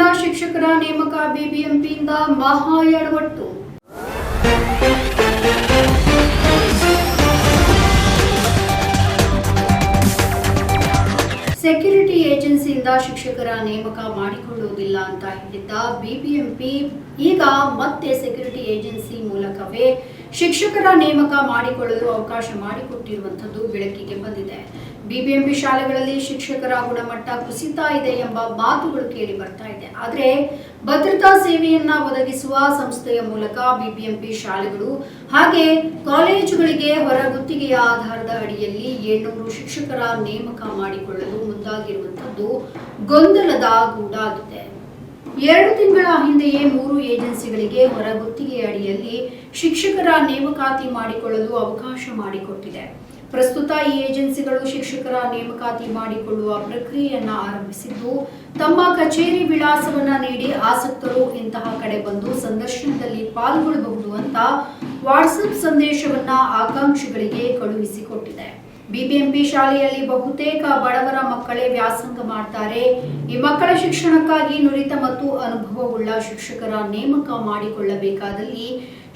ಏಜೆನ್ಸಿಯಿಂದ ಶಿಕ್ಷಕರ ನೇಮಕ ಬಿಬಿಎಂಪಿಯಿಂದ ಮಹಾ ಎಡವಟ್ಟು ಸೆಕ್ಯೂರಿಟಿ ಏಜೆನ್ಸಿಯಿಂದ ಶಿಕ್ಷಕರ ನೇಮಕ ಮಾಡಿಕೊಳ್ಳುವುದಿಲ್ಲ ಅಂತ ಹೇಳಿದ್ದ ಬಿಬಿಎಂಪಿ, ಈಗ ಮತ್ತೆ ಸೆಕ್ಯೂರಿಟಿ ಏಜೆನ್ಸಿ ಮೂಲಕವೇ ಶಿಕ್ಷಕರ ನೇಮಕ ಮಾಡಿಕೊಳ್ಳಲು ಅವಕಾಶ ಮಾಡಿಕೊಟ್ಟಿರುವಂತದ್ದು ಬೆಳಕಿಗೆ ಬಂದಿದೆ. ಬಿಬಿಎಂಪಿ ಶಾಲೆಗಳಲ್ಲಿ ಶಿಕ್ಷಕರ ಗುಣಮಟ್ಟ ಕುಸಿತ ಇದೆ ಎಂಬ ಮಾತುಗಳು ಕೇಳಿ ಬರ್ತಾ ಇದೆ. ಆದರೆ ಭದ್ರತಾ ಸೇವೆಯನ್ನ ಒದಗಿಸುವ ಸಂಸ್ಥೆಯ ಮೂಲಕ ಬಿಬಿಎಂಪಿ ಶಾಲೆಗಳು ಹಾಗೆ ಕಾಲೇಜುಗಳಿಗೆ ಹೊರಗುತ್ತಿಗೆಯ ಆಧಾರದ ಅಡಿಯಲ್ಲಿ ಏಳ್ನೂರು ಶಿಕ್ಷಕರ ನೇಮಕ ಮಾಡಿಕೊಳ್ಳಲು ಮುಂದಾಗಿರುವಂತದ್ದು ಗೊಂದಲದ ಗೂಡಾಗಿದೆ. ಎರಡು ತಿಂಗಳ ಹಿಂದೆಯೇ ಮೂರು ಏಜೆನ್ಸಿಗಳಿಗೆ ಹೊರಗುತ್ತಿಗೆ ಅಡಿಯಲ್ಲಿ ಶಿಕ್ಷಕರ ನೇಮಕಾತಿ ಮಾಡಿಕೊಳ್ಳಲು ಅವಕಾಶ ಮಾಡಿಕೊಟ್ಟಿದೆ. ಪ್ರಸ್ತುತ ಈ ಏಜೆನ್ಸಿಗಳು ಶಿಕ್ಷಕರ ನೇಮಕಾತಿ ಮಾಡಿಕೊಳ್ಳುವ ಪ್ರಕ್ರಿಯೆಯನ್ನ ಆರಂಭಿಸಿದ್ದು, ತಮ್ಮ ಕಚೇರಿ ವಿಳಾಸವನ್ನ ನೀಡಿ ಆಸಕ್ತರು ಇಂತಹ ಕಡೆ ಬಂದು ಸಂದರ್ಶನದಲ್ಲಿ ಪಾಲ್ಗೊಳ್ಳಬಹುದು ಅಂತ ವಾಟ್ಸಪ್ ಸಂದೇಶವನ್ನ ಆಕಾಂಕ್ಷಿಗಳಿಗೆ ಕಳುಹಿಸಿಕೊಟ್ಟಿದೆ. ಬಿಬಿಎಂಪಿ ಶಾಲೆಯಲ್ಲಿ ಬಹುತೇಕ ಬಡವರ ಮಕ್ಕಳೇ ವ್ಯಾಸಂಗ ಮಾಡ್ತಾರೆ. ಈ ಮಕ್ಕಳ ಶಿಕ್ಷಣಕ್ಕಾಗಿ ನುರಿತ ಮತ್ತು ಅನುಭವವುಳ್ಳ ಶಿಕ್ಷಕರ ನೇಮಕ ಮಾಡಿಕೊಳ್ಳಬೇಕಾದಲ್ಲಿ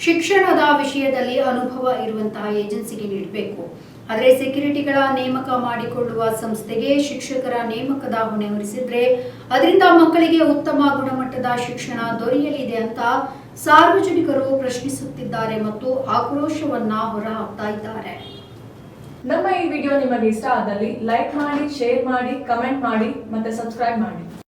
ಶಿಕ್ಷಣದ ವಿಷಯದಲ್ಲಿ ಅನುಭವ ಇರುವಂತಹ ಏಜೆನ್ಸಿಗೆ ನೀಡಬೇಕು. ಆದರೆ ಸೆಕ್ಯೂರಿಟಿಗಳ ನೇಮಕ ಮಾಡಿಕೊಳ್ಳುವ ಸಂಸ್ಥೆಗೆ ಶಿಕ್ಷಕರ ನೇಮಕದ ಹೊಣೆ ಹೊರಿಸಿದ್ರೆ ಅದರಿಂದ ಮಕ್ಕಳಿಗೆ ಉತ್ತಮ ಗುಣಮಟ್ಟದ ಶಿಕ್ಷಣ ದೊರೆಯಲಿದೆ ಅಂತ ಸಾರ್ವಜನಿಕರು ಪ್ರಶ್ನಿಸುತ್ತಿದ್ದಾರೆ ಮತ್ತು ಆಕ್ರೋಶವನ್ನ ಹೊರಹಾಕ್ತಾ ಇದ್ದಾರೆ. ನಮ್ಮ ಈ ವಿಡಿಯೋ ನಿಮಗೆ ಇಷ್ಟ ಆದಲ್ಲಿ ಲೈಕ್ ಮಾಡಿ, ಶೇರ್ ಮಾಡಿ, ಕಮೆಂಟ್ ಮಾಡಿ ಮತ್ತೆ ಸಬ್ಸ್ಕ್ರೈಬ್ ಮಾಡಿ.